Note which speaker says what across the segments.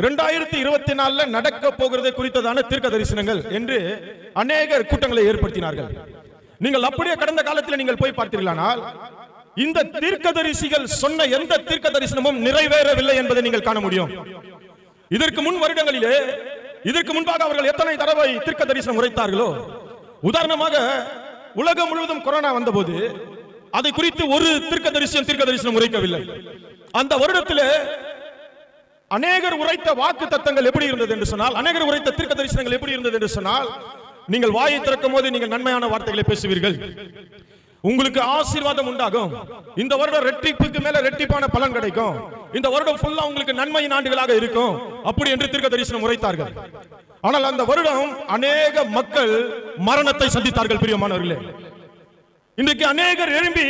Speaker 1: இரண்டாயிரத்தி இருபத்தி நாலுல நடக்க போகிறது குறித்ததான தீர்க்க தரிசனங்கள் என்று அநேகர் கூட்டங்களை ஏற்படுத்தினார்கள். நீங்கள் அப்படியே கடந்த காலத்தில் நீங்கள் போய் பார்த்தீர்களானால் இந்த தீர்க்க தரிசிகள் சொன்ன எந்த தீர்க்க தரிசனமும் நிறைவேறவில்லை என்பதை நீங்கள் காண முடியும். இதற்கு முன் வருடங்களிலே இதற்கு முன்பாக அவர்கள் எத்தனை தடவை தீர்க்க தரிசனம் உரைத்தார்களோ உதாரணமாக உலகம் முழுவதும் கொரோனா வந்தபோது அதை குறித்து ஒரு தீர்க்க தரிசனம் தீர்க்க தரிசனம் உரைக்கவில்லை. அந்த வருடத்திலே அநேகர் உரைத்த வாக்கு தத்தங்கள் எப்படி இருந்தது என்று சொன்னால் அநேகர் உரைத்த தீர்க்க தரிசனங்கள் எப்படி இருந்தது என்று சொன்னால் நீங்கள் வாயை திறக்கும் போது நீங்கள் நன்மையான வார்த்தைகளை பேசுவீர்கள். உங்களுக்கு ஆசீர்வாதம் உண்டாகும். இந்த வருடம் ரெட்டிப்புக்கு மேல ரெட்டிப்பான பலன் கிடைக்கும். இந்த வருடம் ஃபுல்லா உங்களுக்கு நன்மையின் ஆண்டுகளாக இருக்கும். அப்படி என்று தீர்க்க தரிசனம் உரைத்தார்கள். ஆனால் அந்த வருடம் அநேக மக்கள் மரணத்தை சந்தித்தார்கள் பிரியமானவர்களே. இன்றைக்கு அநேகர் எழும்பி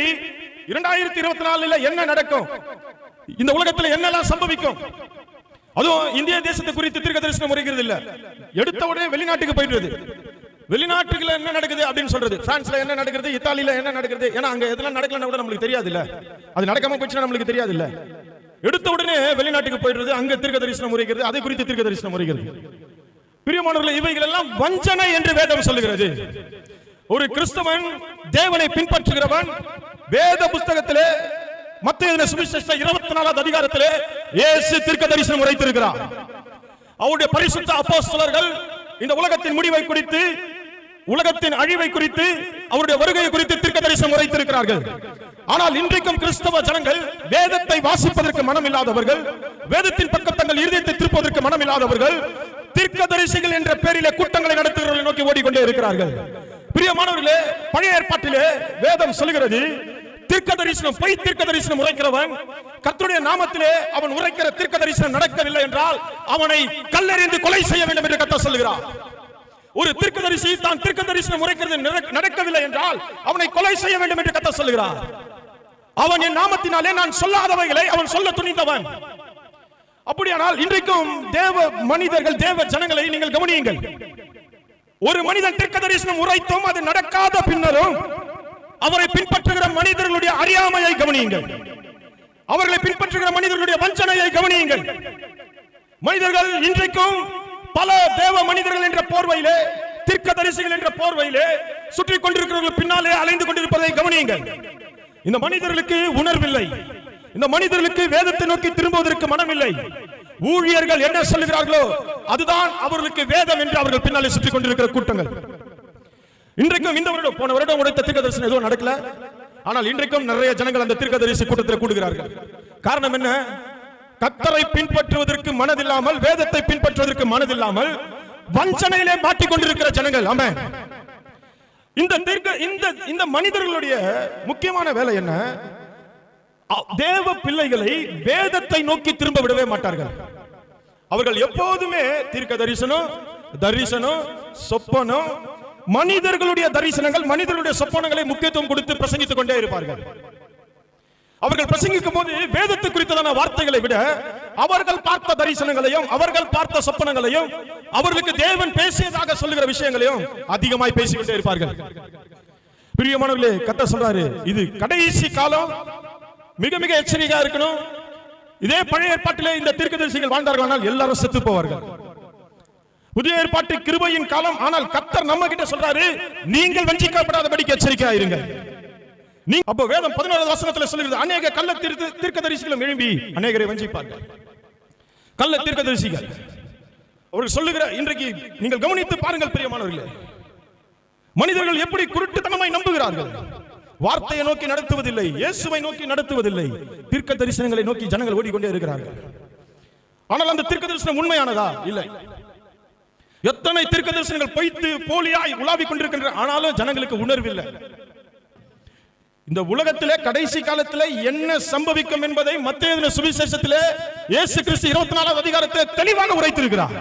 Speaker 1: இரண்டாயிரத்தி இருபத்தி நாலுல என்ன நடக்கும்? இந்த உலகத்தில் என்னெல்லாம் சம்பவிக்கும்? அதுவும் இந்திய தேசத்தை குறித்து தீர்க்க தரிசனம் உரைக்கிறது இல்ல. எடுத்த உடனே வெளிநாட்டுக்கு போயிடுறது. வெளிநாட்டுல என்ன நடக்குது அப்படின்னு சொல்றது. பிரான்ஸ்ல என்ன நடக்குது இத்தாலியில என்ன நடக்குது ஏன்னா அங்க எதெல்லாம் நடக்கலன்னா கூட நம்மளுக்கு தெரியாது இல்ல அது நடக்காம போச்சுன்னா நம்மளுக்கு தெரியாது இல்ல எடுத்த உடனே வெளிநாட்டுக்கு போயிடுறது அங்க தீர்க்க தரிசனம் உரைக்கிறது அதை குறித்து தீர்க்க தரிசனம் உரைக்கிறது பிரியமானவர்களே இவைகள் எல்லாம் வஞ்சனை என்று வேதம் சொல்லுகிறது. ஒரு கிறிஸ்தவன் தேவனை பின்பற்றுகிறவன் வேத புஸ்தகத்திலே மத்திய சுவிசேஷ இருபத்தி நாலாவது அதிகாரத்திலே இயேசு தீர்க்க தரிசனம் உரைத்திருக்கிறார். அவருடைய பரிசுத்த அப்போஸ்தலர்கள் இந்த உலகத்தின் முடிவை குறித்து உலகத்தின் அழிவை குறித்து அவருடைய வருகை குறித்து தீர்க்க தரிசனம் உரைத்திருக்கிறார்கள். ஆனால் இன்றைக்கும் கிறிஸ்தவ ஜனங்கள் வேதத்தை வாசிப்பதற்கு மனம் இல்லாதவர்கள் வேதத்தின் பக்கம் தங்கள் இருதயத்தை திருப்பதற்கு மனம் இல்லாதவர்கள் தீர்க்க தரிசிகள் என்ற பெயரிலே கூட்டங்களை நடத்துகிறவர்களை நோக்கி ஓடிக்கொண்டே இருக்கிறார்கள். பிரியமானவர்களே பழைய ஏற்பாட்டிலே வேதம் சொல்லுகிறது தீர்க்க தரிசனம் பொய் தீர்க்க தரிசனம் உரைக்கிறவன் கர்த்தருடைய நாமத்திலே அவன் உரைக்கிற தீர்க்க தரிசனம் நடக்கவில்லை என்றால் அவனை கல்லெறிந்து கொலை செய்ய வேண்டும் என்று கத்த சொல்லுகிறார். ஒரு தீர்க்க தரிசி தான் தீர்க்க தரிசனம் உரைக்கிறது நடக்கவில்லை என்றால் அவனை கொலை செய்ய வேண்டும் என்று கத்த சொல்லுகிறார். அவன் என் நாமத்தினாலே நான் சொல்லாதவைகளை அவன் சொல்ல துணிந்தவன். அப்படியானால் இன்றைக்கும் தேவ மனிதர்கள் தேவ ஜனங்களை நீங்கள் கவனியுங்கள். ஒரு மனிதன் தீர்க்க தரிசனம் உரைத்தும் அது நடக்காத பின்னரும் அவரை பின்பற்றுகிற மனிதர்களுடைய அறியாமையை கவனியுங்கள். அவர்களை பின்பற்றுகிற மனிதர்களுடைய வஞ்சனையை கவனியுங்கள். மனிதர்கள் இன்றைக்கும் பல தேவ மனிதர்கள் என்ற போர்வையிலே தீர்க்கதரிசிகள் என்ற போர்வையிலே சுற்றி கொண்டிருக்கிறவர்கள் பின்னாலே அலைந்து கொண்டிருப்பதை கவனியுங்கள். இந்த மனிதர்களுக்கு உணர்வில்லை. இந்த மனிதர்களுக்கு வேதத்தை நோக்கி திரும்புவதற்கு மனமில்லை. ஊழியர்கள் என்ன சொல்லுகிறார்களோ அதுதான் அவர்களுக்கு வேதம் என்று அவர்கள் பின்னாலே சுற்றி கொண்டிருக்கிற கூட்டங்கள். இன்றைக்கும் இந்த வருடம் போன வருடம் உடைத்த தீர்க்கதரிசனம் எதுவும் நடக்கல. ஆனால் இன்றைக்கும் நிறைய ஜனங்கள் அந்த தீர்க்க தரிசி கூட்டத்தில் கூடுகிறார்கள். காரணம் என்ன? கத்தரை பின்பற்றுவதற்கு மனதில்லாமல் வேதத்தை பின்பற்றுவதற்கு மனதில்லாமல் வஞ்சனையிலே மாட்டிக்கொண்டிருக்கிற ஜனங்கள். ஆமே இந்த தீர்க்க இந்த இந்த மனிதர்களுடைய முக்கியமான வேலை என்ன? அ- தேவ பிள்ளைகளை வேதத்தை நோக்கி திரும்ப விடவே மாட்டார்கள். அவர்கள் எப்போதுமே தீர்க்க தரிசனம் தரிசனம் சொப்பனம் மனிதர்களுடைய தரிசனங்கள் மனிதர்களுடைய சொப்பனங்களை முக்கியத்துவம் கொடுத்து பிரசங்கித்துக் கொண்டே இருப்பார்கள். அவர்கள் பிரசங்கிக்கும் போது வேதத்து குறித்ததான வார்த்தைகளை விட அவர்கள் பார்த்த தரிசனங்களையும் அவர்கள் பார்த்த சொப்பனங்களையும் அவர்களுக்கு தேவன் பேசியதாக சொல்லுகிற விஷயங்களையும் அதிகமாய் பேசிக்கொண்டே இருப்பார்கள். பிரியமானவர்களே கத்த சொல்றாரு இது கடைசி காலம். மிக மிக எச்சரிக்கையா இருக்கணும். இதே பழைய ஏற்பாட்டிலே இந்த தீர்க்கதரிசிகள் வாழ்ந்தார்கள் ஆனால் எல்லாரும் செத்து போவார்கள். புதிய ஏற்பாட்டு கிருபையின் காலம். ஆனால் கத்தர் நம்ம கிட்ட சொல்றாரு நீங்கள் வஞ்சிக்கப்படாதபடிக்கு எச்சரிக்கையா இருங்க நீ அப்போ வேதம் பதினோரு வசனத்துல சொல்லுகிறது அநேக கள்ள தீர்க்க தீர்க்கதரிசிகளும் எழும்பி அநேகரை வஞ்சிப்பார்கள். கள்ள தீர்க்கதரிசிகள். அவர்கள் சொல்லுகிற இன்றைக்கு நீங்கள் கவனித்து பாருங்கள் பிரியமானவர்களே. மனிதர்கள் எப்படி குருட்டுத்தனமாய் நம்புகிறார்கள்? வார்த்தையை நோக்கி நடத்துவதில்லை இயேசுவை நோக்கி நடத்துவதில்லை தீர்க்க தரிசனங்களை நோக்கி ஜனங்கள் ஓடிக்கொண்டே இருக்கிறார்கள். ஆனால் அந்த தீர்க்க தரிசனம் உண்மையானதா? இல்லை. எத்தனை தீர்க்க தரிசனங்கள் பொய்த்து போலியாய் உலாவிக் கொண்டிருக்கின்ற ஆனாலும் ஜனங்களுக்கு உணர்வில்லை. இந்த உலகத்திலே கடைசி காலத்தில் என்ன சம்பவிக்கும் என்பதை மத்திய சுவிசேஷத்திலே இயேசு கிறிஸ்து இருபத்தி நாலாவது அதிகாரத்திலே தெளிவாக உரைத்திருக்கிறார்.